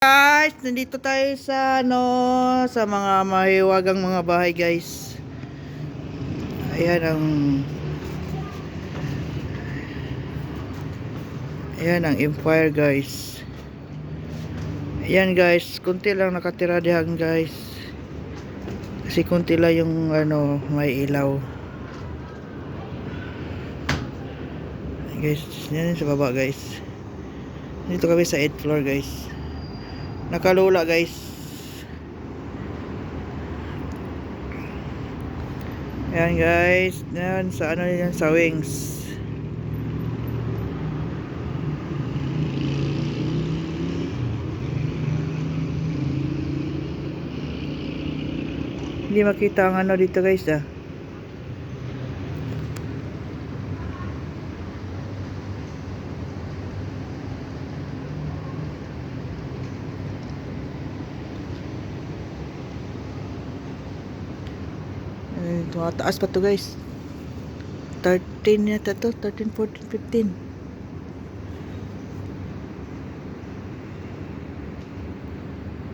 Guys, nandito tayo sa ano, sa mga mahiwagang mga bahay, guys. Ayan ang Ayan ang Empire, guys. Ayan, guys, kunti lang nakatira diyan, guys. Kasi kunti lang yung ano, may ilaw. Guys, yan sa baba, guys. Dito kami sa 8th floor, guys. Nakalula guys. Ayan guys. Yan sa ano yan sa wings. Hindi makita ang ano dito guys ah. Eh, tumataas pa to guys. 13 yata to. 13, 14, 15.